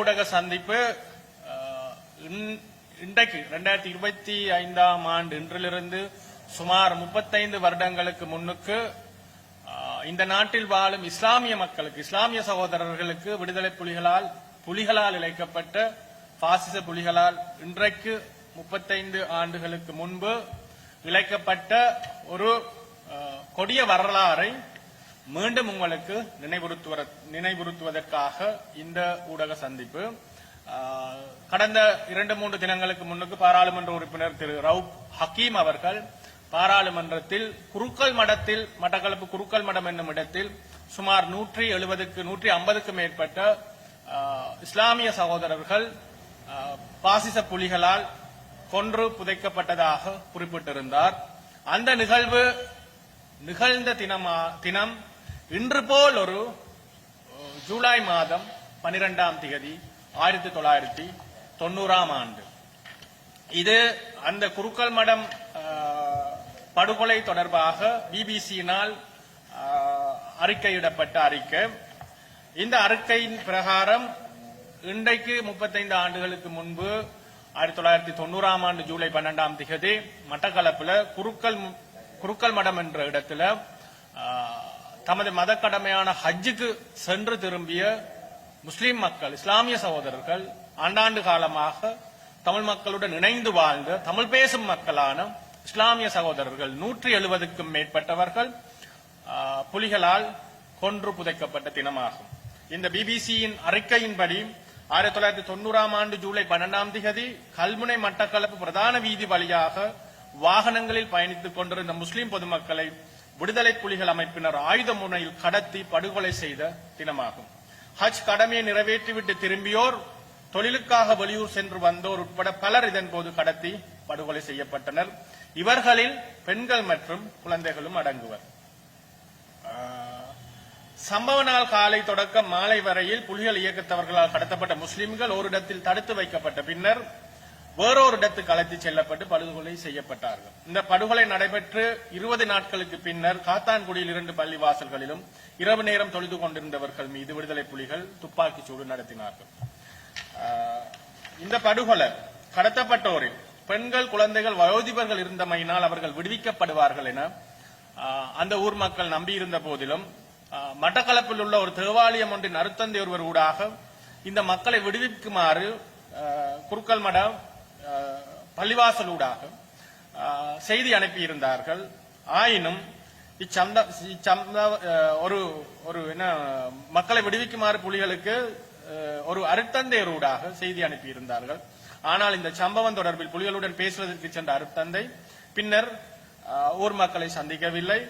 ஊடக சந்திப்பு இன்- இன்றைக்கு ரெண்டாயிரத்தி இருபத்தி ஐந்தாம் ஆண்டு இன்றிலிருந்து சுமார் முப்பத்தைந்து வருடங்களுக்கு முன்னுக்கு இந்த நாட்டில் வாழும் இஸ்லாமிய மக்களுக்கு இஸ்லாமிய சகோதரர்களுக்கு விடுதலை புலிகளால் புலிகளால் இழைக்கப்பட்ட பாசிச புலிகளால் இன்றைக்கு முப்பத்தைந்து ஆண்டுகளுக்கு முன்பு இழைக்கப்பட்ட ஒரு கொடிய வரலாறை மீண்டும் உங்களுக்கு நினைவுறுத்துவ நினைவுறுத்துவதற்காக இந்த ஊடக சந்திப்பு. கடந்த இரண்டு மூன்று தினங்களுக்கு முன்னுக்கு பாராளுமன்ற உறுப்பினர் திரு. ரவுப் ஹக்கீம் அவர்கள் பாராளுமன்றத்தில் குருக்கள் மடத்தில் மட்டக்களப்பு குருக்கள் மடம் என்னும் இடத்தில் சுமார் நூற்றி எழுபதுக்கு நூற்றி ஐம்பதுக்கு மேற்பட்ட இஸ்லாமிய சகோதரர்கள் பாசிச புலிகளால் கொன்று புதைக்கப்பட்டதாக குறிப்பிட்டிருந்தார். அந்த நிகழ்வு நிகழ்ந்த தினமா தினம் இன்று போல் ஒரு ஜூலை மாதம் பனிரெண்டாம் திகதி ஆயிரத்தி தொள்ளாயிரத்தி தொண்ணூறாம் ஆண்டு. இது அந்த குருக்கள் மடம் படுகொலை தொடர்பாக பிபிசியினால் அறிக்கையிடப்பட்ட அறிக்கை. இந்த அறிக்கையின் பிரகாரம் இன்றைக்கு முப்பத்தைந்து ஆண்டுகளுக்கு முன்பு ஆயிரத்தி தொள்ளாயிரத்தி தொண்ணூறாம் ஆண்டு ஜூலை பன்னெண்டாம் திகதி மட்டக்களப்பில் குருக்கள் குருக்கல் குருக்கள் மடம் என்ற இடத்துல தமது மத கடமையான ஹஜ்ஜுக்கு சென்று திரும்பிய முஸ்லிம் மக்கள் இஸ்லாமிய சகோதரர்கள் ஆண்டாண்டு காலமாக தமிழ் மக்களுடன் இணைந்து வாழ்ந்த தமிழ் பேசும் மக்களான இஸ்லாமிய சகோதரர்கள் நூற்றி எழுபதுக்கும் மேற்பட்டவர்கள் புலிகளால் கொன்று புதைக்கப்பட்ட தினமாகும். இந்த பிபிசியின் அறிக்கையின்படி ஆயிரத்தி தொள்ளாயிரத்தி தொண்ணூறாம் ஆண்டு ஜூலை பன்னெண்டாம் திகதி கல்முனை மட்டக்களப்பு பிரதான வீதி வழியாக வாகனங்களில் பயணித்துக் கொண்டிருந்த முஸ்லிம் பொதுமக்களை விடுதலை புலிகள் அமைப்பினர் ஆயுத முனையில் கடத்தி படுகொலை செய்த தினமாகும். ஹஜ் கடமையை நிறைவேற்றிவிட்டு திரும்பியோர் தொழிலுக்காக வெளியூர் சென்று வந்தோர் உட்பட பலர் இதன் போது கடத்தி படுகொலை செய்யப்பட்டனர். இவர்களில் பெண்கள் மற்றும் குழந்தைகளும் அடங்குவர். ஆஹ், சம்பவ நாள் காலை தொடக்கம் மாலை வரையில் புலிகள் இயக்கத்தவர்களால் கடத்தப்பட்ட முஸ்லிம்கள் ஓரிடத்தில் தடுத்து வைக்கப்பட்ட பின்னர் வேறொரு இடத்துக்கு அழைத்து செல்லப்பட்டு படுகொலை செய்யப்பட்டார்கள். இந்த படுகொலை நடைபெற்று இருபது நாட்களுக்கு பின்னர் காத்தான்குடியில் இரண்டு பள்ளிவாசல்களிலும் இரவு நேரம் தொழுது கொண்டிருந்தவர்கள் மீது விடுதலை புலிகள் துப்பாக்கிச் சூடு நடத்தினார்கள். இந்த படுகொலை கடத்தப்பட்டோரில் பெண்கள் குழந்தைகள் வயோதிபர்கள் இருந்தமையினால் அவர்கள் விடுவிக்கப்படுவார்கள் என அந்த ஊர் மக்கள் நம்பியிருந்த போதிலும் மட்டக்களப்பில் உள்ள ஒரு தேவாலயம் ஒன்றின் அருத்தந்தை ஒருவர் ஊடாக இந்த மக்களை விடுவிக்குமாறு குருக்கல் மடம் பள்ளிவாசலூடாக செய்தி அனுப்பியிருந்தார்கள். ஆயினும் இச்சந்த இச்சந்த ஒரு ஒரு என்ன மக்களை விடுவிக்குமாறு புலிகளுக்கு ஒரு அருட்தந்தை ரூடாக செய்தி அனுப்பியிருந்தார்கள். ஆனால் இந்த சம்பவம் தொடர்பில் புலிகளுடன் பேசுவதற்கு சென்ற அருட்தந்தை பின்னர் ஊர் மக்களை சந்திக்கவில்லை.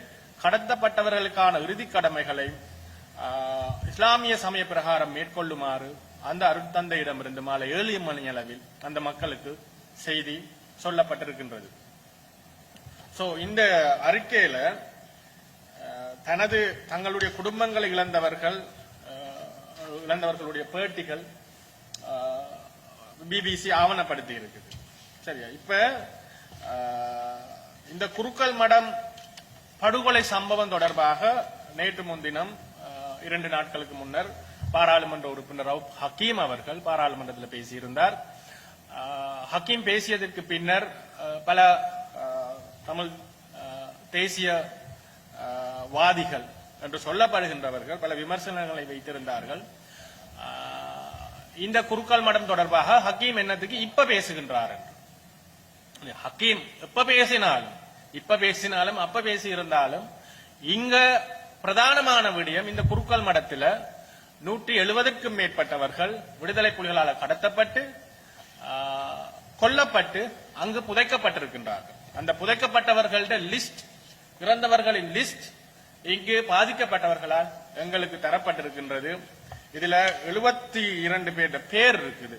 கடத்தப்பட்டவர்களுக்கான இறுதி கடமைகளை இஸ்லாமிய சமய பிரகாரம் மேற்கொள்ளுமாறு அந்த அருட்தந்தையிடமிருந்து மாலை ஏழு மணி அளவில் அந்த மக்களுக்கு செய்தி சொல்லப்பட்டிருக்கின்றது. சோ இந்த அறிக்கையில தனது தங்களுடைய குடும்பங்களை இழந்தவர்கள் இழந்தவர்களுடைய பேட்டிகள் பிபிசி ஆவணப்படுத்தி இருக்குது. சரியா? இப்ப இந்த குருக்கள் மடம் படுகொலை சம்பவம் தொடர்பாக நேற்று முன்தினம் இரண்டு நாட்களுக்கு முன்னர் பாராளுமன்ற உறுப்பினர் ரவுப் ஹக்கீம் அவர்கள் பாராளுமன்றத்தில் பேசியிருந்தார். ஹக்கீம் பேசியதற்கு பின்னர் பல தமிழ் தேசிய வாதிகள் என்று சொல்லப்படுகின்றவர்கள் பல விமர்சனங்களை வைத்திருந்தார்கள். இந்த குருக்கள் மடம் தொடர்பாக ஹக்கீம் என்னத்துக்கு இப்ப பேசுகின்றார் என்று. ஹக்கீம் எப்ப பேசினாலும் இப்ப பேசினாலும் அப்ப பேசி இருந்தாலும் இங்க பிரதானமான விடயம் இந்த குருக்கள் மடத்துல நூற்றி எழுபதுக்கும் மேற்பட்டவர்கள் விடுதலை புலிகளால் கடத்தப்பட்டு கொல்லப்பட்டு அங்கு புதைக்கப்பட்டிருக்கின்றார்கள். அந்த புதைக்கப்பட்டவர்கள்ட லிஸ்ட் இறந்தவர்களின் லிஸ்ட் இங்கு பாதிக்கப்பட்டவர்களால் எங்களுக்கு தரப்பட்டிருக்கின்றது. இதுல எழுபத்தி இரண்டு பேர் பேர் இருக்குது.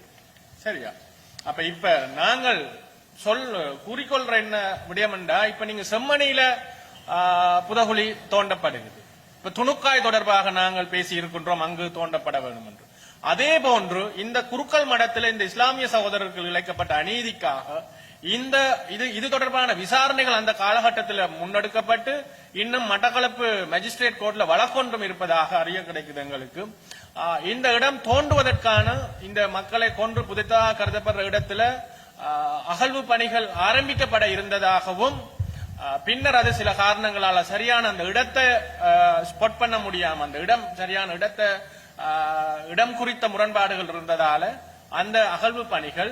சரியா? அப்ப இப்ப நாங்கள் சொல் கூறிக்கொள்ற என்ன விடயம்டா இப்ப நீங்க செம்மணியில ஆ, புதகுழி தோண்டப்படுகிறது. இப்ப துணுக்காய் தொடர்பாக நாங்கள் பேசி இருக்கின்றோம் அங்கு தோண்டப்பட வேண்டும் என்று அதே போன்று இந்த குருக்கள் மடத்தில் இந்த இஸ்லாமிய சகோதரர்கள் இழைக்கப்பட்ட அநீதிக்காக இந்த இது இது தொடர்பான விசாரணைகள் அந்த காலகட்டத்தில் முன்னெடுக்கப்பட்டு இன்னும் மட்டக்களப்பு மேஜிஸ்ட்ரேட் கோர்ட்ல வழக்கொன்றும் இருப்பதாக அறிய கிடைக்குது எங்களுக்கு. இந்த இடம் தோன்றுவதற்கான இந்த மக்களை கொன்று புதைத்ததாக கருதப்படுற இடத்துல அகழ்வு பணிகள் ஆரம்பிக்கப்பட இருந்ததாகவும் பின்னர் அது சில காரணங்களால சரியான அந்த இடத்தை ஸ்பாட் பண்ண முடியாம அந்த இடம் சரியான இடத்தை இடம் குறித்த முரண்பாடுகள் இருந்ததால அந்த அகழ்வு பணிகள்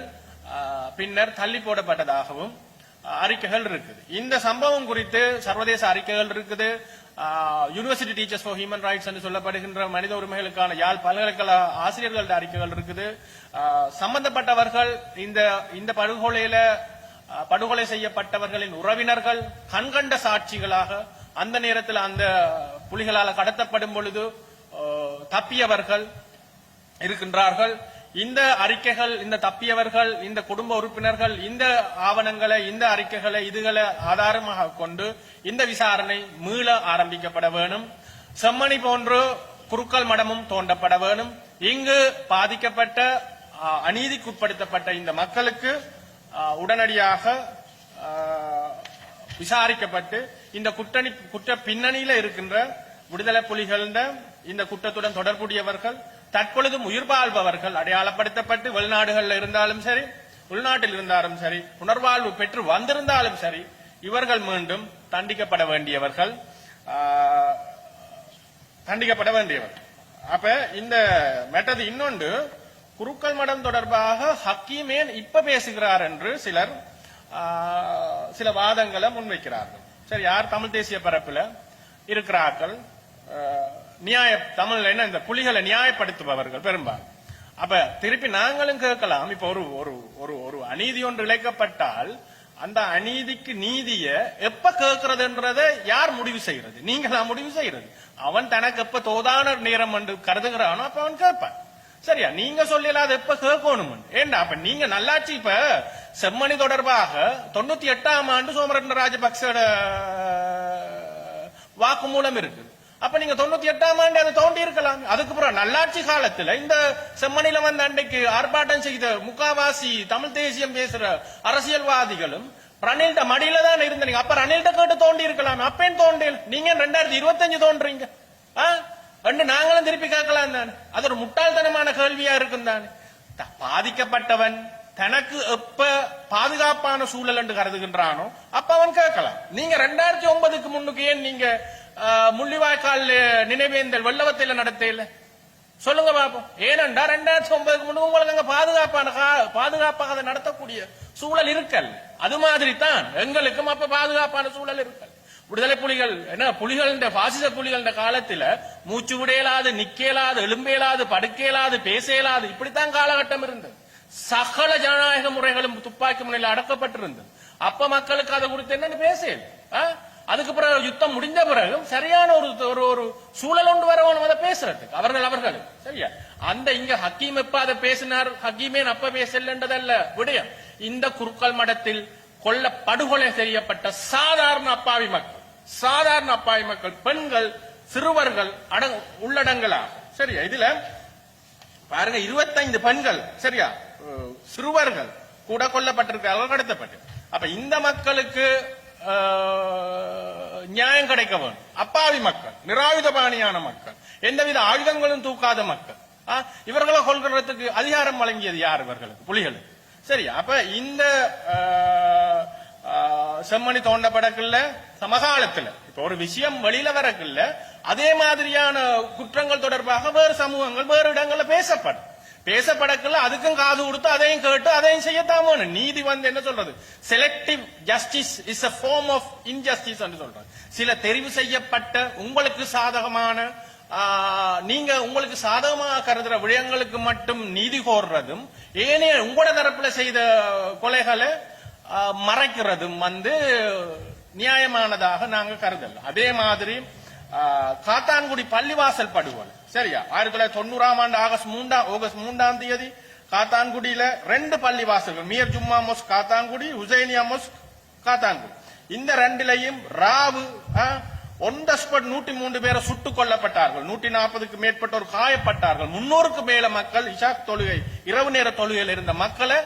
பின்னர் தள்ளி போடப்பட்டதாகவும் அறிக்கைகள் இருக்குது. இந்த சம்பவம் குறித்து சர்வதேச அறிக்கைகள் இருக்குது. University teachers for human rights என்று சொல்லப்படுகின்ற மனித உரிமைகளுக்கான யாழ் பல்கலைக்கழக ஆசிரியர்களோட அறிக்கைகள் இருக்குது. சம்பந்தப்பட்டவர்கள் இந்த இந்த படுகொலையில படுகொலை செய்யப்பட்டவர்களின் உறவினர்கள் கண்கண்ட சாட்சிகளாக அந்த நேரத்தில் அந்த புலிகளால் கடத்தப்படும் பொழுது தப்பியவர்கள் இருக்கின்றார்கள். இந்த அறிக்கைகள் இந்த தப்பியவர்கள் இந்த குடும்ப உறுப்பினர்கள் இந்த ஆவணங்களை இந்த அறிக்கைகளை இதுகளை ஆதாரமாக கொண்டு இந்த விசாரணை மீள ஆரம்பிக்கப்பட வேணும் செம்மணி போன்று குருக்கள் மடமும் தோண்டப்பட வேணும் இங்கு பாதிக்கப்பட்ட அநீதிக்குட்படுத்தப்பட்ட இந்த மக்களுக்கு உடனடியாக விசாரிக்கப்பட்டு இந்த குற்றணி குற்ற பின்னணியில இருக்கின்ற விடுதலை புலிகள் இந்த குற்றத்துடன் தொடர்புடையவர்கள் தற்பொழுதும் உயிர் வாழ்பவர்கள் அடையாளப்படுத்தப்பட்டு வெளிநாடுகளில் இருந்தாலும் சரி உள்நாட்டில் இருந்தாலும் சரி புனர்வாழ்வு பெற்று வந்திருந்தாலும் சரி இவர்கள் மீண்டும் தண்டிக்கப்பட வேண்டியவர்கள் தண்டிக்கப்பட வேண்டியவர். அப்ப இந்த மெட்டது இன்னொன்று குருக்கள் மடம் தொடர்பாக ஹக்கீமேன் இப்ப பேசுகிறார் என்று சிலர் சில வாதங்களை முன்வைக்கிறார்கள். சரி யார் தமிழ் தேசிய பரப்புல இருக்கிறார்கள்? நியாய தமிழ்ல என்ன இந்த புலிகளை நியாயப்படுத்துபவர்கள் பெரும்பாலும். அப்ப திருப்பி நாங்களும் கேட்கலாம். இப்ப ஒரு ஒரு ஒரு ஒரு அநீதி ஒன்று இழைக்கப்பட்டால் அந்த அநீதிக்கு நீதிய எப்ப கேட்கறதுன்றதை யார் முடிவு செய்யறது நீங்களா முடிவு செய்யறது அவன் தனக்கு எப்ப தோதான நேரம் என்று கருதுகிறானோ அப்ப அவன் கேட்பான். சரியா? நீங்க சொல்லல அது எப்ப கேட்கணும் ஏண்டா? அப்ப நீங்க நல்லாச்சு இப்ப. செம்மணி தொடர்பாக தொண்ணூத்தி எட்டாம் ஆண்டு சோமரட்ன ராஜபக்ச வாக்குமூலம் இருக்கு. அப்ப நீங்க தொண்ணூத்தி எட்டாம் ஆண்டு அதை தோண்டி இருக்கலாம். அதுக்கப்புறம் நல்லாட்சி காலத்துல இந்த செம்மணில வந்த அன்றைக்கு ஆர்ப்பாட்டம் செய்த முக்காவாசி தமிழ் தேசியம் பேசுற அரசியல்வாதிகளும் ரணில்ட மடியில தான் இருந்தீங்க. அப்ப ரணில்ட கேட்டு தோண்டி இருக்கலாம். அப்பேன் தோண்டல் நீங்க ரெண்டாயிரத்தி இருபத்தஞ்சு தோன்றீங்க? என்று ரெண்டு நாங்களும் திருப்பி கேட்கலாம் தானே. அது ஒரு முட்டாள்தனமான கேள்வியா இருக்கும் தானே. பாதிக்கப்பட்டவன் தனக்கு எப்ப பாதுகாப்பான சூழல் என்று கருதுகின்றானோ அப்ப அவன் கேட்கலாம். நீங்க ரெண்டாயிரத்தி ஒன்பதுக்கு முன்னுக்கு ஏன் நீங்க முள்ளிவாய்க்கால் நினைவேந்தல் வெள்ளவத்தையில நடத்தையில சொல்லுங்க பாப்போம். ஏனண்டா ரெண்டாயிரத்தி ஒன்பதுக்கு முன்னுக்கு உங்களுக்கு அங்க பாதுகாப்பான கா- பாதுகாப்பாக அதை நடத்தக்கூடிய சூழல் இருக்கல். அது மாதிரி தான் எங்களுக்கும் அப்ப பாதுகாப்பான சூழல் இருக்கல். விடுதலை புலிகள் என்ன புலிகள் பாசிச புலிகள் காலத்துல மூச்சு விடையலாது நிக்கலாது எலும்பேலாது படுக்கலாது பேசலாது இப்படித்தான் காலகட்டம் இருந்தது. சகல ஜனநாயக முறைகளும் துப்பாக்கி முனையில் அடக்கப்பட்டிருந்தது. அப்ப மக்களுக்கு அதை குறித்து என்னன்னு பேசல அதுக்கு பிறகு யுத்தம் முடிந்த பிறகும் சரியான ஒரு ஒரு ஒரு சூழல் ஒன்று வரவனும் அதை பேசுறதுக்கு. அவர்கள் அவர்கள். சரியா? அந்த இங்க ஹக்கீம் எப்ப அதை பேசினார்? ஹக்கீமே அப்ப பேசலன்றதல்ல. விடயம். இந்த குருக்கள் மடத்தில் கொல்ல படுகொலை செய்யப்பட்ட சாதாரண அப்பாவி மக்கள். சாதாரண அப்பாவி மக்கள் பெண்கள் சிறுவர்கள் அடங் உள்ளடங்கலாகும் சரியா? இதுல பாருங்க இருபத்தைந்து பெண்கள் சரியா? சிறுவர்கள் கூட கொல்லப்பட்டிருக்கிறார்கள் கடத்தப்பட்டு அப்ப இந்த மக்களுக்கு நியாயம் கிடைக்க வேண்டும். அப்பாவி மக்கள் நிராயுதபாணியான மக்கள் எந்தவித ஆயுதங்களும் தூக்காத மக்கள். இவர்களை கொள்கிறதுக்கு அதிகாரம் வழங்கியது யார் இவர்களுக்கு? புலிகளுக்கு. சரி அப்ப இந்த ஆஹ் செம்மணி தோண்டப்படக்குள்ள சமகாலத்துல. இப்ப ஒரு விஷயம் வெளியில வரக்குள்ள அதே மாதிரியான குற்றங்கள் தொடர்பாக வேறு சமூகங்கள் வேறு இடங்கள்ல பேசப்படும். பேசப்படக்குள்ள அதுக்கும் காது கொடுத்து அதையும் கேட்டு அதையும் செய்யத்தான் வேணும் நீதி வந்து என்ன சொல்றது? Selective justice is a form of injustice என்று சொல்றது சில தெரிவு செய்யப்பட்ட உங்களுக்கு சாதகமான நீங்க உங்களுக்கு சாதகமாக கருதுற விடயங்களுக்கு மட்டும் நீதி கோர்றதும் ஏனைய உங்களோட தரப்புல செய்த கொலைகளை மறைக்கிறதும் வந்து நியாயமானதாக நாங்க கருதல. அதே மாதிரி காத்தான்குடி பள்ளிவாசல் படுகொலை. சரியா? ஆயிரத்தி தொள்ளாயிரத்தி தொண்ணூறாம் ஆண்டு ஆகஸ்ட் மூன்றாம் ஆகஸ்ட் மூன்றாம் தேதி காத்தான்குடியில ரெண்டு பள்ளிவாசல்கள் மியர் ஜும்மா மொஸ்க் காத்தான்குடி ஹுசைனியா மொஸ்க் காத்தான்குடி. இந்த ரெண்டிலையும் ராவு ஒன் ஸ்பாட் நூற்றி மூன்று பேரை சுட்டுக் கொல்லப்பட்டார்கள். நூற்றி நாற்பதுக்கு மேற்பட்டோர் காயப்பட்டார்கள். முன்னூறுக்கு மேல மக்கள் இஷாக் தொழுகை இரவு நேர தொழுகையில் இருந்த மக்களை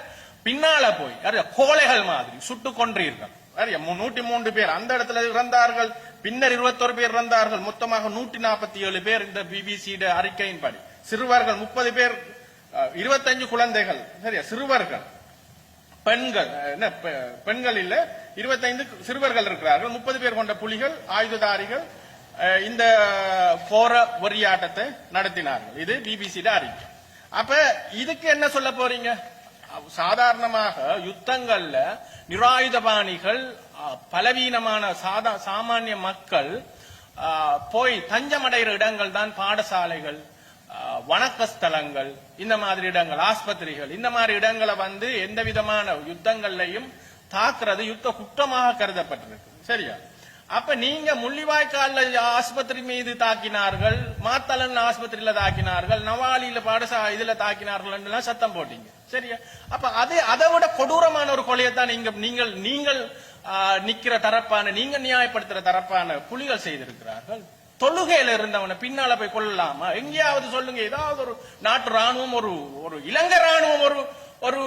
பின்னால போய் அறியா, கோழைகள் மாதிரி சுட்டு கொன்றீர்கள். மு- நூற்றி மூன்று பேர் அந்த இடத்துல இறந்தார்கள். பின்னர் இருபத்தொரு பேர் இறந்தார்கள். மொத்தமாக நூற்றி நாற்பத்தி ஏழு பேர் இந்த பிபிசி அறிக்கையின்படி. சிறுவர்கள் முப்பது பேர் இருபத்தஞ்சு குழந்தைகள். சரியா சிறுவர்கள். பெண்கள் என்ன பெ- பெண்கள் இல்ல இருபத்தைந்து சிறுவர்கள் இருக்கிறார்கள். முப்பது பேர் கொண்ட புலிகள் ஆயுததாரிகள் இந்த போர வெறியாட்டத்தை நடத்தினார்கள். இது பிபிசி அறிக்கை. அப்ப இதுக்கு என்ன சொல்ல போறீங்க? சாதாரணமாக யுத்தங்கள்ல நிராயுதபாணிகள் பலவீனமான சாதா சாமானிய மக்கள் போய் தஞ்சமடைகிற இடங்கள் தான் பாடசாலைகள் வணக்கஸ்தலங்கள் வணக்க ஸ்தலங்கள் இந்த மாதிரி இடங்கள் ஆஸ்பத்திரிகள் இந்த மாதிரி இடங்களை வந்து எந்த விதமான யுத்தங்கள்லையும் தாக்குறது யுத்த குற்றமாக கருதப்பட்டிருக்கு. சரியா? அப்ப நீங்க முள்ளிவாய்க்கால ஆஸ்பத்திரி மீது தாக்கினார்கள் மாத்தளன் ஆஸ்பத்திரியில தாக்கினார்கள் நவாலியில பாடசா இதுல தாக்கினார்கள் சத்தம் போட்டீங்க. சரியா? அப்ப அது அதை விட கொடூரமான ஒரு கொலையைத்தான் நீங்க நீங்கள் நீங்கள் நிக்கிற தரப்பான நீங்க நியாயப்படுத்துற தரப்பான புலிகள் செய்திருக்கிறார்கள். தொழுகையில இருந்தவனை பின்னால போய் கொள்ளலாமா எங்கேயாவது சொல்லுங்க ஏதாவது ஒரு நாட்டு ராணுவம் ஒரு ஒரு இலங்கை ராணுவம் ஒரு ஒரு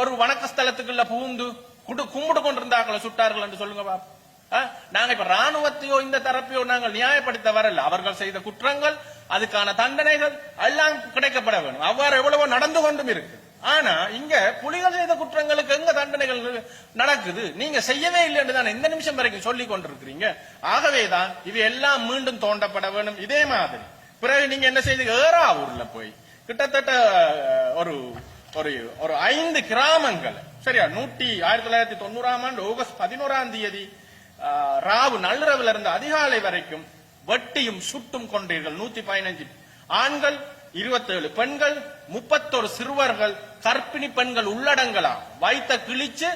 ஒரு வணக்க ஸ்தலத்துக்குள்ள பூந்து குடு கும்பிடு கொண்டிருந்தாங்களா சுட்டார்கள் என்று சொல்லுங்க பாப்பா நாங்க இப்ப ராணுவத்தையோ இந்த தரப்பையோ நாங்கள் நியாயப்படுத்த வரல. அவர்கள் செய்த குற்றங்கள் அதுக்கான தண்டனைகள் எல்லாம் கிடைக்கப்பட வேண்டும். அவ்வாறு எவ்வளவோ நடந்து கொண்டும் இருக்கு. ஆனா இங்க புலிகள் செய்த குற்றங்களுக்கு எங்க தண்டனைகள் நடக்குது? நீங்க செய்யவே இல்லை என்று தான் இந்த நிமிஷம் வரைக்கும் சொல்லி கொண்டிருக்கிறீங்க. ஆகவேதான் இது எல்லாம் மீண்டும் தோண்டப்பட வேண்டும். இதே மாதிரி. பிறகு நீங்க என்ன செய்து? ஏறாவூர்ல போய் கிட்டத்தட்ட ஒரு ஒரு ஒரு ஐந்து கிராமங்கள். சரியா? நூற்றி ஆயிரத்தி தொள்ளாயிரத்தி தொண்ணூறாம் ஆண்டு ஆகஸ்ட் பதினோராம் தேதி ராவு நள்ளிரவுல இருந்து அதிகாலை வரைக்கும் வெட்டியும் சுட்டும் கொண்டீர்கள். நூத்தி பதினஞ்சு ஆண்கள் இருபத்தேழு பெண்கள் முப்பத்தொரு சிறுவர்கள் கர்ப்பிணி பெண்கள் உள்ளடங்கலாம் வைத்த கிழிச்சு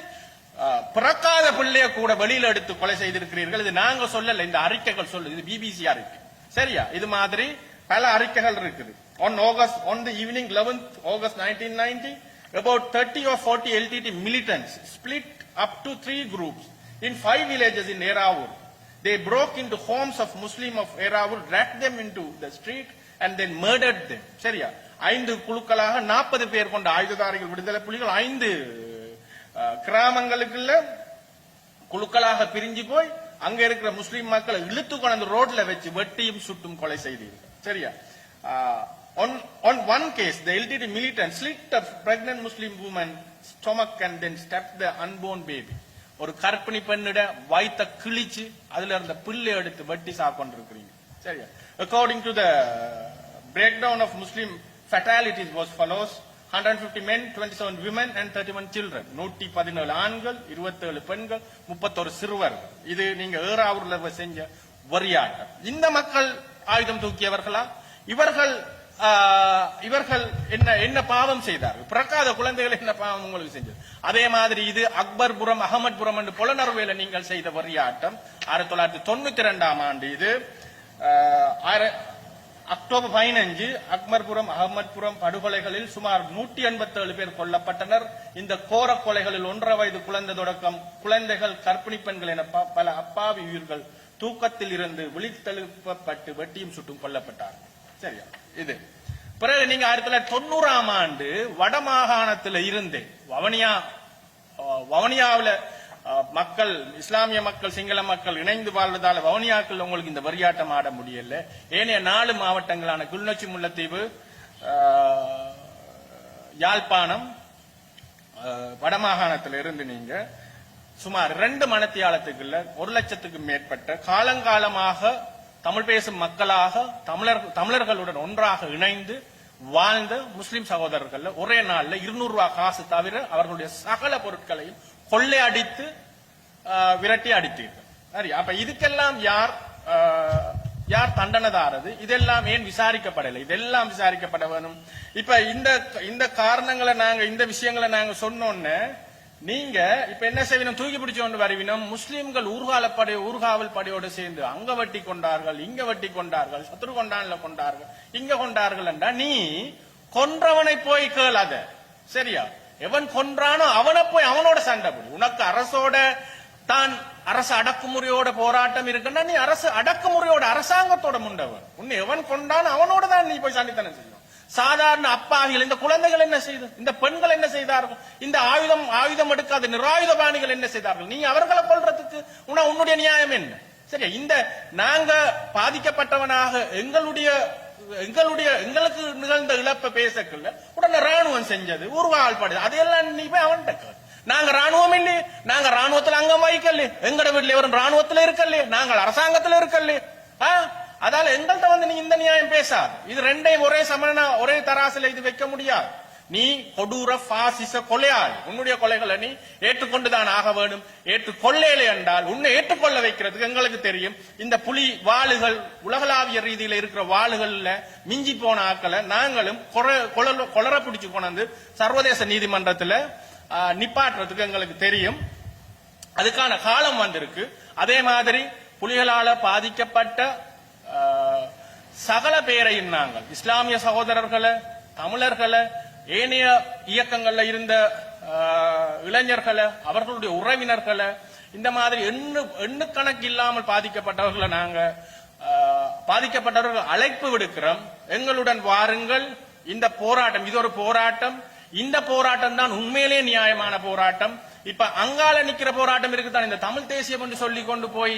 பிறக்காத பிள்ளைய கூட வெளியில எடுத்து கொலை செய்திருக்கிறீர்கள். இது நாங்க சொல்லல இந்த அறிக்கைகள் சொல்லுது. இது பிபிசி அறிக்கை. சரியா? இது மாதிரி பல அறிக்கைகள் இருக்குது. On August on the evening 11th August 1990 about 30 or 40 LTT militants split up to three groups. In five villages in Eravur they broke into homes of Muslim of Eravur dragged them into the street and then murdered them சரியா ஐந்து குழுக்களாக நாற்பது பேர் கொண்ட ஆயுததாரிகள் விடுதலை புலிகள் ஐந்து அஹ், கிராமங்களுக்குள்ள குழுக்களாக பிரிஞ்சு போய் அங்க இருக்கிற முஸ்லிம் மக்களை இழுத்து கொண்டு ரோட்ல வச்சு வெட்டியும் சுட்டும் கொலை செய்தீர்கள் சரியா on on one case the LTT militant slit a pregnant muslim woman stomach and then stabbed the unborn baby ஒரு கற்பிணி பெண்ணிட வயிற்ற கிழிச்சு அதுல இருந்த பில்லை எடுத்து வெட்டி சாப்பிட்டுருக்கிறீங்க சரியா? According to the breakdown of Muslim fatalities was follows hundred fifty men twenty seven women and thirty one children நூற்றி பதினேழு ஆண்கள் இருபத்தேழு பெண்கள் முப்பத்தொரு சிறுவர்கள். இது நீங்க ஏறாவூர்ல செஞ்ச வரியாட்டம். இந்த மக்கள் ஆயுதம் தூக்கியவர்களா? இவர்கள் இவர்கள் என்ன என்ன பாவம் செய்தார்கள்? பிறக்காத குழந்தைகள் என்ன பாவம் உங்களுக்கு செஞ்சது? அதே மாதிரி இது அக்பர்புரம் அகமத்புரம் என்று புலனர்வையில் நீங்கள் செய்த வரியாட்டம். ஆயிரத்தி தொள்ளாயிரத்தி தொண்ணூத்தி ரெண்டாம் ஆண்டு இது. அக்டோபர் பதினஞ்சு அக்மர்புரம் அகமத்புரம் படுகொலைகளில் சுமார் நூற்றி எண்பத்தேழு பேர் கொல்லப்பட்டனர். இந்த கோர கொலைகளில் ஒன்றரை வயது குழந்தை தொடக்கம் குழந்தைகள் கற்பிணி பெண்கள் என ப- பல அப்பாவி உயிர்கள் தூக்கத்தில் இருந்து விழித்தெழுப்பப்பட்டு வெட்டியும் சுட்டும் கொல்லப்பட்டார்கள். சரியா? இது. பிறகு நீங்க ஆயிரத்தி தொள்ளாயிரத்தி தொண்ணூறாம் ஆண்டு வடமாகாணத்துல இருந்து வவனியா வவுனியாவில் மக்கள் இஸ்லாமிய மக்கள் சிங்கள மக்கள் இணைந்து வாழ்வதால வவுனியாக்கள் உங்களுக்கு இந்த வரியாட்டம் ஆட முடியல. ஏனைய நாலு மாவட்டங்களான கிளிநொச்சி முல்லைத்தீவு யாழ்ப்பாணம் வடமாகாணத்தில் இருந்து நீங்க சுமார் ரெண்டு மணத்தியாலத்துக்குள்ள ஒரு லட்சத்துக்கு மேற்பட்ட காலங்காலமாக தமிழ் பேசும் மக்களாக தமிழர் தமிழர்களுடன் ஒன்றாக இணைந்து வாழ்ந்த முஸ்லிம் சகோதரர்கள் ஒரே நாள்ல இருநூறு ரூபாய் காசு தவிர அவர்களுடைய சகல பொருட்களையும் கொள்ளை அடித்து விரட்டி அடித்தீர்கள். சரி அப்ப இதுக்கெல்லாம் யார் யார் தண்டனதாரது? இதெல்லாம் ஏன் விசாரிக்கப்படலை? இதெல்லாம் விசாரிக்கப்பட வேணும். இப்ப இந்த இந்த காரணங்களை நாங்க இந்த விஷயங்களை நாங்க சொன்னோன்னு நீங்க இப்ப என்ன செய்வினம் தூக்கி பிடிச்சு கொண்டு வருவினோம் முஸ்லிம்கள் ஊர்கால படை ஊர்காவல் படையோடு சேர்ந்து அங்க வட்டி கொண்டார்கள் இங்க வட்டி கொண்டார்கள் சத்ரு கொண்டான்ல கொண்டார்கள் இங்க கொண்டார்கள் என்றா நீ கொன்றவனை போய் கேளாத சரியா? எவன் கொன்றானோ அவனை போய் அவனோட சண்டை போடு. உனக்கு அரசோட தான் அரசு அடக்குமுறையோட போராட்டம் இருக்குன்னா நீ அரசு அடக்குமுறையோட அரசாங்கத்தோட முண்டவன் உன்னை எவன் கொண்டானோ அவனோட தான் நீ போய் சண்டித்தனம் செய்யும் சாதாரண அப்பாவிகள் இந்த குழந்தைகள் என்ன செய்தது இந்த பெண்கள் என்ன செய்தார்கள்? இந்த ஆயுதம் ஆயுதம் எடுக்காத நிராயுதபாணிகள் என்ன செய்தார்கள்? நீ அவர்களை கொள்றதுக்கு உன உன்னுடைய நியாயம் என்ன? சரியா? இந்த நாங்க பாதிக்கப்பட்டவனாக எங்களுடைய எங்களுடைய எங்களுக்கு நிகழ்ந்த இழப்பை பேசக்கல. உடனே ராணுவம் செஞ்சது உருவாள் பாடு அதையெல்லாம் நீ போய் அவன்கிட்ட நாங்க ராணுவம் இல்லையே. நாங்க ராணுவத்துல அங்கம் வகிக்கலையே. எங்கட வீட்டுல இவரும் ராணுவத்துல இருக்கலையே. நாங்கள் அரசாங்கத்துல இருக்கலையே. ஆ? அதால எங்கள்கிட்ட வந்து நீ இந்த நியாயம் பேசாது. இது ரெண்டையும் ஒரே சமனா ஒரே தராசுல இது வைக்க முடியாது. நீ கொடூர பாசிச கொலையாள். உன்னுடைய கொலைகளை நீ ஏற்றுக்கொண்டுதான் ஆக வேண்டும். ஏற்றுக்கொள்ளேலே என்றால் உன்னை ஏற்றுக்கொள்ள வைக்கிறதுக்கு எங்களுக்கு தெரியும். இந்த புலி வாளுகள் உலகளாவிய ரீதியில இருக்கிற வாளுகள்ல மிஞ்சி போன ஆக்களை நாங்களும் கொளர பிடிச்சு கொண்டாந்து சர்வதேச நீதிமன்றத்துல நிப்பாட்டுறதுக்கு எங்களுக்கு தெரியும். அதுக்கான காலம் வந்திருக்கு. அதே மாதிரி புலிகளால பாதிக்கப்பட்ட சகல பேரையும் நாங்கள் இஸ்லாமிய சகோதரர்களை தமிழர்களை ஏனைய இயக்கங்கள்ல இருந்த இளைஞர்களை அவர்களுடைய உறவினர்களை இந்த மாதிரி எண்ணு எண்ணுக்கணக்கு இல்லாமல் பாதிக்கப்பட்டவர்களை நாங்க பாதிக்கப்பட்டவர்கள் அழைப்பு விடுக்கிறோம். எங்களுடன் வாருங்கள். இந்த போராட்டம் இது ஒரு போராட்டம். இந்த போராட்டம் தான் உண்மையிலே நியாயமான போராட்டம். இப்ப அங்கால நிக்கிற போராட்டம் இருக்குதான். இந்த தமிழ் தேசியம் என்று சொல்லி கொண்டு போய்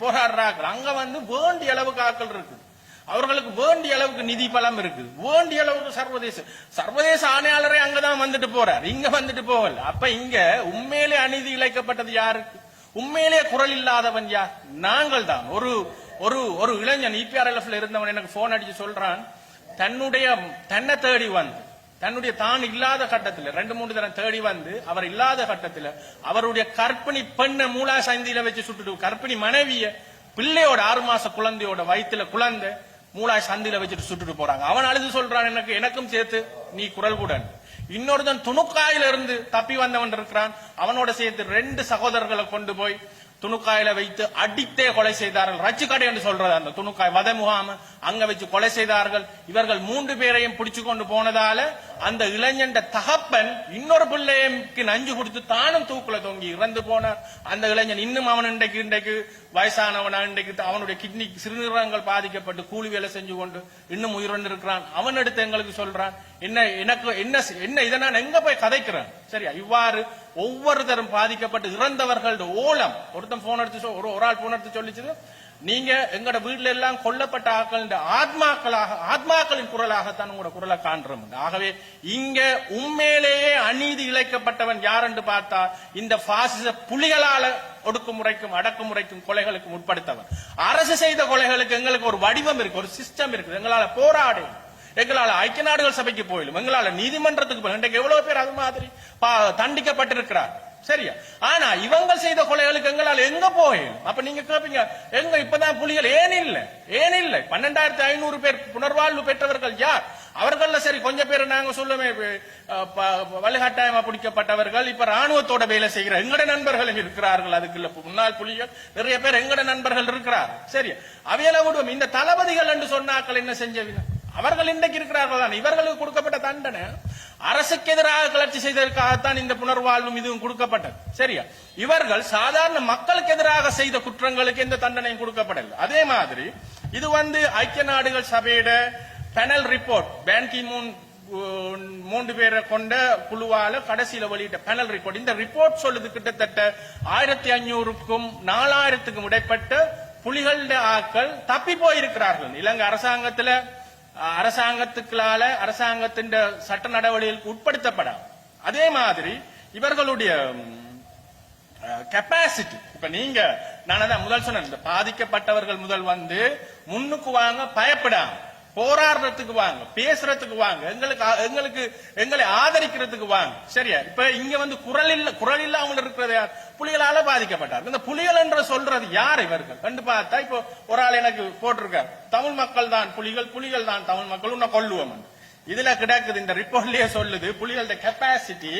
போராடுறாக்கள் அங்க வந்து வேண்டிய அளவுக்கு ஆக்கள் இருக்குது. அவர்களுக்கு வேண்டிய அளவுக்கு நிதி பலம் இருக்குது. வேண்டிய அளவுக்கு சர்வதேச சர்வதேச ஆணையாளரே அங்கதான் வந்துட்டு போறார். இங்க வந்துட்டு போகல. அப்ப இங்க உண்மையிலே அநீதி இழைக்கப்பட்டது யாருக்கு? உண்மையிலே குரல் இல்லாதவன் யார்? நாங்கள் தான். ஒரு ஒரு ஒரு இளைஞன் இபிஆர்எல்எஃப்ல இருந்தவன் எனக்கு போன் அடிச்சு சொல்றான் தன்னுடைய தன்னை தேடி வந்து தன்னுடைய தான் இல்லாத கட்டத்தில் ரெண்டு மூணு தரம் தேடி வந்து அவர் இல்லாத கட்டத்தில் அவருடைய கற்பிணி பெண்ணை மூலா சந்தியில வச்சு சுட்டுட்டு கற்பிணி மனைவிய பிள்ளையோட ஆறு மாச குழந்தையோட வயிற்றுல குழந்தை மூலாய் சந்தியில வச்சுட்டு சுட்டுட்டு போறாங்க. அவன் அழுது சொல்றான் எனக்கு எனக்கும் சேர்த்து நீ குரல் கூட இன்னொருத்தன் துணுக்காயில இருந்து தப்பி வந்தவன் இருக்கிறான். அவனோட சேர்த்து ரெண்டு சகோதரர்களை கொண்டு போய் துணுக்காயில வைத்து அடித்தே கொலை செய்தார்கள். ரச்சுக்கடை என்று சொல்றது அந்த துணுக்காய் வத முகாம். அங்க வச்சு கொலை செய்தார்கள். இவர்கள் மூன்று பேரையும் பிடிச்சு கொண்டு போனதால அந்த இளைஞன் தகப்பன் இன்னொரு பிள்ளைக்கு நஞ்சு கொடுத்து தானும் தூக்குல தொங்கி இறந்து போனார். அந்த இளைஞன் இன்னும் அவன் இன்றைக்கு இன்றைக்கு வயசானவனா இன்றைக்கு அவனுடைய கிட்னி சிறுநீரகங்கள் பாதிக்கப்பட்டு கூலி வேலை செஞ்சு கொண்டு இன்னும் உயிரிழந்திருக்கிறான் இருக்கிறான் அவன் எடுத்து எங்களுக்கு சொல்றான். என்ன எனக்கு என்ன என்ன இதை நான் எங்க போய் கதைக்கிறேன்? சரியா இவ்வாறு ஒவ்வொருத்தரும் பாதிக்கப்பட்டு இறந்தவர்களோட ஓலம். ஒருத்தன் போன் எடுத்து ஒரு ஒரு ஆள் போன் எடுத்து சொல்லிச்சது நீங்க எங்கட வீட்டுல எல்லாம் கொல்லப்பட்ட ஆக்கள் ஆத்மாக்களாக ஆத்மாக்களின் குரலாகத்தான் உங்களோட குரலை காண்றோம். ஆகவே இங்க உண்மையிலேயே அநீதி இழைக்கப்பட்டவன் யார் என்று பார்த்தா இந்த பாசிச புலிகளால ஒடுக்குமுறைக்கும் அடக்குமுறைக்கும் கொலைகளுக்கும் உட்படுத்தவன். அரசு செய்த கொலைகளுக்கு எங்களுக்கு ஒரு வடிவம் இருக்கு ஒரு சிஸ்டம் இருக்குது எங்களால போராடி எங்களால் ஐக்கிய நாடுகள் சபைக்கு போயிடும் எங்களால் நீதிமன்றத்துக்கு போயிலும். இன்றைக்கு எவ்வளவு பேர் அது மாதிரி பா- தண்டிக்கப்பட்டிருக்கிறார். சரியா? ஆனா இவங்க செய்த கொலைகளுக்கு எங்களால் எங்க போயிடும் அப்ப நீங்க கேப்பீங்க எங்க இப்பதான் புலிகள்? ஏன் இல்ல? ஏன் இல்லை? பன்னெண்டாயிரத்தி ஐநூறு பேர் புனர்வாழ்வு பெற்றவர்கள் யார்? அவர்கள்ல சரி கொஞ்சம் பேர் நாங்க சொல்லுமே அஹ், பிடிக்கப்பட்டவர்கள். இப்ப ராணுவத்தோட வேலை செய்கிற எங்கட நண்பர்களும் இருக்கிறார்கள். அதுக்குள்ள முன்னாள் புலிகள் நிறைய பேர் எங்கட நண்பர்கள் இருக்கிறார். சரி அவையில விடுவோம். இந்த தளபதிகள் என்று சொன்னாக்கள் என்ன செஞ்சவின அவர்கள் இன்றைக்கு இருக்கிறார்கள் தான். இவர்களுக்கு கொடுக்கப்பட்ட தண்டனை அரசுக்கு எதிராக கிளர்ச்சி செய்ததற்காகத்தான் இந்த புனர்வாழ்வும் இதுவும் கொடுக்கப்பட்டது. சரியா? இவர்கள் சாதாரண மக்களுக்கு எதிராக செய்த குற்றங்களுக்கு எந்த தண்டனையும் கொடுக்கப்படவில்லை. அதே மாதிரி இது வந்து ஐக்கிய நாடுகள் சபையிட panel report Ban Ki Moon மூன்று பேரை கொண்ட குழுவால கடைசியில வெளியிட்ட பெனல் ரிப்போர்ட் இந்த ரிப்போர்ட் சொல்லுது கிட்டத்தட்ட ஆயிரத்தி ஐநூறுக்கும் நாலாயிரத்துக்கும் இடைப்பட்ட புலிகளுடைய ஆக்கள் தப்பி போயிருக்கிறார்கள். இலங்கை அரசாங்கத்துல அரசாங்கத்துக்களால அரசாங்கத்தின் சட்ட நடவடிக்கைகளுக்கு உட்படுத்தப்படாது. அதே மாதிரி இவர்களுடைய கெப்பாசிட்டி இப்ப நீங்க நான் அதான் முதல் சொன்னேன் இந்த பாதிக்கப்பட்டவர்கள் முதல் வந்து முன்னுக்கு வாங்க பயப்படாம. போராடுறதுக்கு வாங்க பேசுறதுக்கு வாங்க எங்களுக்கு எங்களுக்கு எங்களை ஆதரிக்கிறதுக்கு வாங்க. சரியா? இப்ப இங்க வந்து குரல் இல்ல குரல் இல்லாமல் இருக்கிறது யார்? புலிகளால பாதிக்கப்பட்டார் இந்த புலிகள் என்று சொல்றது யார் இவர்கள்? கண்டு பார்த்தா இப்போ ஒரு ஆள் எனக்கு போட்டிருக்கார். தமிழ் மக்கள் தான் புலிகள் புலிகள் தான் தமிழ் மக்கள். உன்னை கொல்லுவோம் இதுல கிடக்குது இந்த ரிப்போர்ட்லயே சொல்லுது புலிகளோட capacity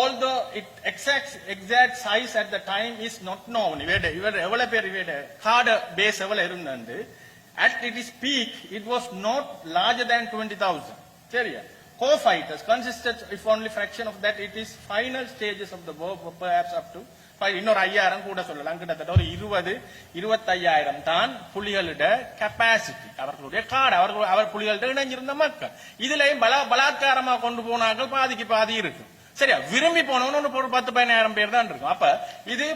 although it exact exact size at the time is not known. இவட இவர் எவ்வளவு பேர் இவட கார்டு பேஸ் எவ்வளவு at it is peak it was not larger than twenty thousand சரியா co-fighters consisted if only fraction of that it is final stages of the war perhaps up to இன்னொரு ஐயாயிரம் கூட சொல்லலாம். கிட்டத்தட்ட ஒரு இருபது இருபத்தையாயிரம் தான் புலிகளிட கெப்பாசிட்டி அவர்களுடைய காடு அவர்கள் அவர் புலிகளிட இணைஞ்சிருந்த மக்கள். இதுலயும் பலா பலாத்காரமா கொண்டு போனார்கள் பாதிக்கு பாதி இருக்கு சரியா? விரும்பி போனவனு ஒரு பத்து பதினாயிரம் பேர் தான் இருக்கும். அப்ப இது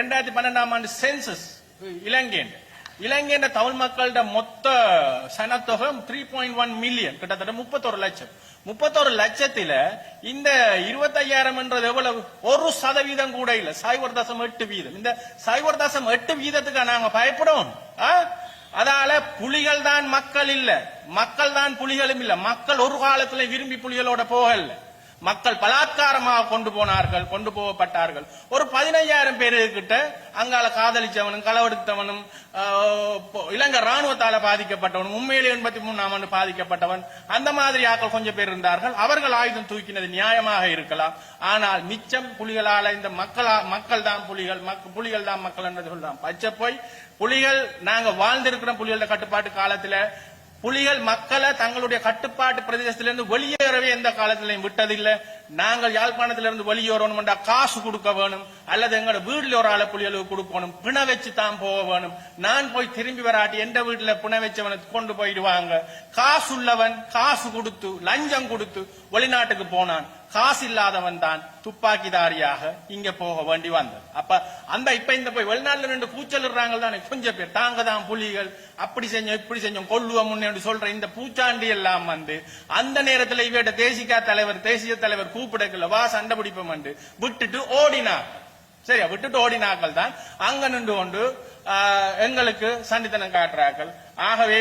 ரெண்டாயிரத்தி பன்னெண்டாம் ஆண்டு சென்சஸ் இலங்கையின் இலங்கையின் தமிழ் மக்களோட மொத்த சனத்தொகை த்ரீ பாயிண்ட் ஒன் மில்லியன் கிட்டத்தட்ட முப்பத்தொரு லட்சம். முப்பத்தொரு லட்சத்தில இந்த இருபத்தையாயிரம் என்றது எவ்வளவு? ஒரு சதவீதம் கூட இல்ல. சைவர் தசம் எட்டு வீதம். இந்த சைவர் தசம் எட்டு வீதத்துக்கு நாங்க பயப்படும். ஆ? அதால புலிகள் தான் மக்கள் இல்ல. மக்கள் தான் புலிகளும் இல்ல. மக்கள் ஒரு காலத்துல விரும்பி புலிகளோட போகல மக்கள் பலாத்காரமாக கொண்டு போனார்கள் கொண்டு போகப்பட்டார்கள். ஒரு பதினைஞ்சாயிரம் பேர் கிட்ட அங்கால காதலிச்சவனும் களவெடுத்தவனும் இலங்கை ராணுவத்தால பாதிக்கப்பட்டவனும் உண்மையிலே எண்பத்தி மூணாம் ஆண்டு பாதிக்கப்பட்டவன் அந்த மாதிரி ஆக்கள் கொஞ்சம் பேர் இருந்தார்கள். அவர்கள் ஆயுதம் தூக்கினது நியாயமாக இருக்கலாம். ஆனால் மிச்சம் புலிகளால இந்த மக்களா மக்கள் தான் புலிகள் புலிகள் தான் மக்கள் என்று சொல்லலாம் பச்சை போய். புலிகள் நாங்க வாழ்ந்திருக்கிற புலிகளோட கட்டுப்பாட்டு காலத்துல புலிகள் மக்களை தங்களுடைய கட்டுப்பாட்டு பிரதேசத்திலிருந்து வெளியேறவே எந்த காலத்திலையும் விட்டதில்லை. நாங்கள் யாழ்ப்பாணத்திலிருந்து வெளியேறணும் காசு கொடுக்க வேணும். அல்லது எங்களோட வீட்டில் ஒரு ஆளை புலிகளுக்கு கொடுக்கணும் பிண வச்சு தான் போக வேணும். நான் போய் திரும்பி வராட்டி எந்த வீட்டுல பிண வச்சவனை கொண்டு போயிடுவாங்க? காசு உள்ளவன் காசு கொடுத்து லஞ்சம் கொடுத்து வெளிநாட்டுக்கு போனான். காசு இல்லாதவன் தான் துப்பாக்கிதாரியாக இங்க போக வேண்டி வந்தது. அப்ப அந்த இப்ப இந்த போய் வெளிநாட்டுல ரெண்டு கூச்சலிடுறாங்க தானே கொஞ்சம் பேர். தாங்க தான் புலிகள். அப்படி செஞ்சோம் இப்படி செஞ்சோம் கொல்லுவோம் சொல்ற இந்த பூச்சாண்டி எல்லாம் வந்து அந்த நேரத்துல இவட்ட தேசிகா தலைவர் தேசிய தலைவர் கூப்பிடக்கல வா சண்டை பிடிப்போம் விட்டுட்டு ஓடினார். சரியா? விட்டுட்டு ஓடினாக்கள் தான். அங்க நின்று கொண்டு எங்களுக்கு சண்டித்தனம் காட்டுறாக்கள் ஆகவே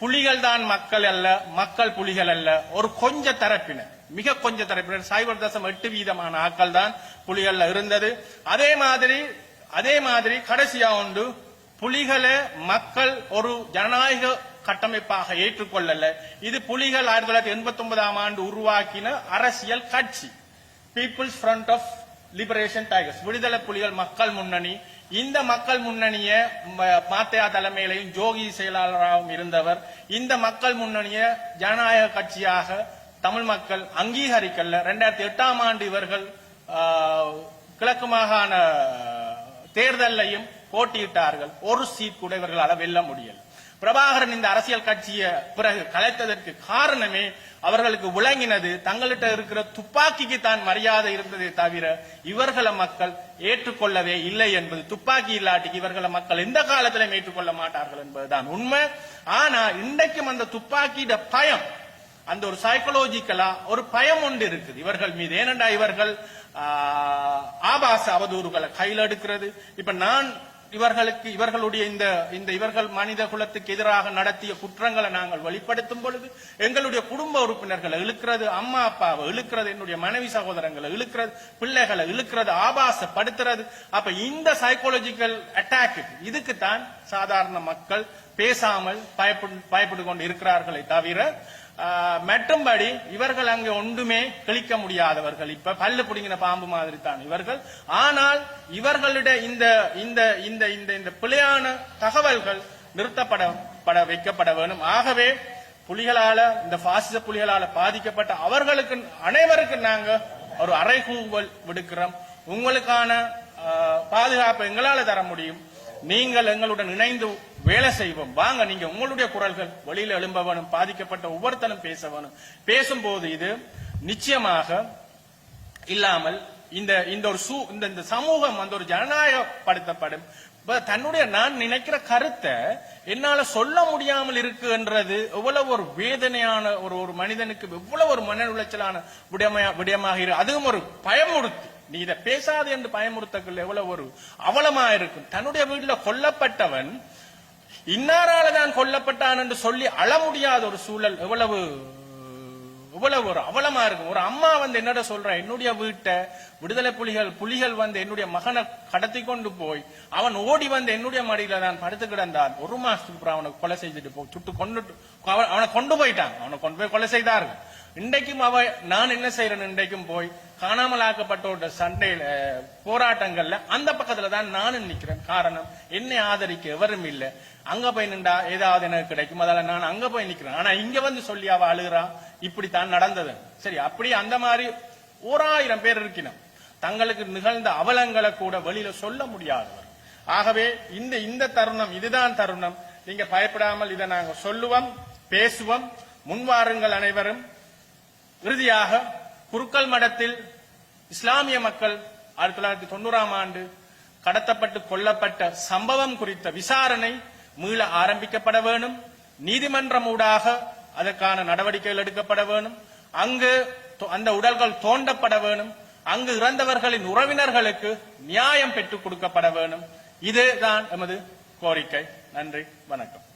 புலிகள் தான் மக்கள் அல்ல மக்கள் புலிகள் அல்ல. ஒரு கொஞ்ச தரப்பினர் மிக கொஞ்ச தரப்பினர் சைபர் தசம் எட்டு வீதமான ஆக்கள் தான் புலிகள்ல இருந்தது. அதே மாதிரி அதே மாதிரி கடைசியா ஒன்று புலிகளை மக்கள் ஒரு ஜனநாயக கட்டமைப்பாக ஏற்றுக்கொள்ளல. இது புலிகள் ஆயிரத்தி தொள்ளாயிரத்தி எண்பத்தி ஒன்பதாம் ஆண்டு உருவாக்கின அரசியல் கட்சி. People's front of liberation tigers விடுதலை புலிகள் மக்கள் முன்னணி. இந்த மக்கள் முன்னணிய ம- மாத்தையா தலைமையிலையும் ஜோகி செயலாளராகவும் இருந்தவர். இந்த மக்கள் முன்னணிய ஜனநாயக கட்சியாக தமிழ் மக்கள் அங்கீகரிக்கல. ரெண்டாயிரத்தி எட்டாம் ஆண்டு இவர்கள் கிழக்கு மாகாண தேர்தலையும் போட்டியிட்டார்கள். ஒரு சீட் கூட இவர்களால் வெல்ல முடியல. பிரபாகரன் இந்த அரசியல் கட்சியை பிறகு கலைத்ததற்கு காரணமே அவர்களுக்கு விளங்கினது தங்கள்கிட்ட இருக்கிற துப்பாக்கிக்கு தான் மரியாதை இருந்ததே தவிர இவர்களை மக்கள் ஏற்றுக்கொள்ளவே இல்லை என்பது துப்பாக்கி இல்லாட்டிக்கு இவர்களை மக்கள் எந்த காலத்திலும் ஏற்றுக்கொள்ள மாட்டார்கள் என்பதுதான் உண்மை. ஆனா இன்றைக்கும் அந்த துப்பாக்கியிட பயம் அந்த ஒரு சைக்கலாஜிக்கலா ஒரு பயம் ஒன்று இருக்குது. இவர்கள் மீது ஏனென்றா இவர்கள் ஆபாச அவதூறுகளை கையில் எடுக்கிறது. இப்ப நான் இவர்களுக்கு இவர்களுடைய இந்த இந்த இவர்கள் மனித குலத்துக்கு எதிராக நடத்திய குற்றங்களை நாங்கள் வெளிப்படுத்தும் பொழுது எங்களுடைய குடும்ப உறுப்பினர்களை இழுக்கிறது அம்மா அப்பாவை இழுக்கிறது என்னுடைய மனைவி சகோதரங்களை இழுக்கிறது பிள்ளைகளை இழுக்கிறது ஆபாசப்படுத்துறது. அப்ப இந்த சைக்காலஜிக்கல் அட்டாக் இதுக்கு தான் சாதாரண மக்கள் பேசாமல் பயப்படு பயப்பட்டு கொண்டு இருக்கிறார்களே தவிர மற்றும்படி இவர்கள் அங்கே ஒன்றுமே கிழிக்க முடியாதவர்கள். இப்ப பல்லு பிடிங்கின பாம்பு மாதிரி தான் இவர்கள். ஆனால் இவர்களுடைய இந்த இந்த இந்த இந்த இந்த பிழையான தகவல்கள் நிறுத்தப்பட பட வைக்கப்பட வேணும். ஆகவே புலிகளால இந்த பாசிச புலிகளால பாதிக்கப்பட்ட அவர்களுக்கு அனைவருக்கும் நாங்க ஒரு அறைகூவல் விடுக்கிறோம். உங்களுக்கான பாதுகாப்பு எங்களால தர முடியும். நீங்கள் எங்களுடன் இணைந்து வேலை செய்வோம். வாங்க நீங்க உங்களுடைய குரல்கள் வெளியில எழும்ப வேணும் பாதிக்கப்பட்ட ஒவ்வொருத்தனும் பேச வேணும் பேசும்போது இது நிச்சயமாக இல்லாமல் இந்த இந்த ஒரு சூ இந்த இந்த சமூகம் வந்து ஒரு ஜனநாயகப்படுத்தப்படும். தன்னுடைய நான் நினைக்கிற கருத்தை என்னால சொல்ல முடியாமல் இருக்குன்றது எவ்வளவு ஒரு வேதனையான ஒரு ஒரு மனிதனுக்கு எவ்வளவு ஒரு மன உளைச்சலான விடமையா விடயமாக இரு அதுவும் ஒரு பயமுறுத்தி. நீ இதை பேசாது என்று பயமுறுத்தக்குள்ள எவ்வளவு ஒரு அவலமா இருக்கும். தன்னுடைய வீட்டுல கொல்லப்பட்டவன் இன்னாரால தான் கொல்லப்பட்டான் என்று சொல்லி அழ முடியாத ஒரு சூழல் எவ்வளவு இவ்வளவு ஒரு அவலமா இருக்கும். ஒரு அம்மா வந்து என்னடா சொல்ற? என்னுடைய வீட்டை விடுதலை புலிகள் புலிகள் வந்து என்னுடைய மகனை கடத்தி கொண்டு போய் அவன் ஓடி வந்து என்னுடைய மடியில நான் படுத்து கிடந்தான். ஒரு மாசத்துக்கு அப்புறம் அவனை கொலை செய்துட்டு போ சுட்டு கொண்டுட்டு அவன் அவனை கொண்டு போயிட்டான். அவனை கொண்டு போய் கொலை செய்தார்கள். இன்றைக்கும் அவ நான் என்ன செய்யறேன் இன்றைக்கும் போய் காணாமல் ஆக்கப்பட்டோட சண்டையில போராட்டங்கள்ல அந்த பக்கத்துல தான் நானும் நிக்கிறேன். காரணம் என்னை ஆதரிக்க எவரும் இல்லை. அங்க போய் நின்றா ஏதாவது எனக்கு கிடைக்கும். அதால நான் அங்க போய் நிக்கிறேன். ஆனா இங்க வந்து சொல்லி அவ அழுகிறா. இப்படித்தான் நடந்தது. சரி அப்படி அந்த மாதிரி ஓராயிரம் பேர் இருக்கணும் தங்களுக்கு நிகழ்ந்த அவலங்களை கூட வெளியில சொல்ல முடியாதவர். ஆகவே இந்த இந்த தருணம் இதுதான் தருணம். நீங்க பயப்படாமல் இதை நாங்க சொல்லுவோம் பேசுவோம். முன்வாருங்கள் அனைவரும். இறுதியாக குருக்கள் மடத்தில் இஸ்லாமிய மக்கள் ஆயிரத்தி தொள்ளாயிரத்தி தொண்ணூறாம் ஆண்டு கடத்தப்பட்டு கொல்லப்பட்ட சம்பவம் குறித்த விசாரணை மீள ஆரம்பிக்கப்பட வேணும். நீதிமன்றம் ஊடாக அதற்கான நடவடிக்கைகள் எடுக்கப்பட வேணும். அங்கு அந்த உடல்கள் தோண்டப்பட வேணும். அங்கு இறந்தவர்களின் உறவினர்களுக்கு நியாயம் பெற்றுக் கொடுக்கப்பட வேணும். இதுதான் எமது கோரிக்கை. நன்றி. வணக்கம்.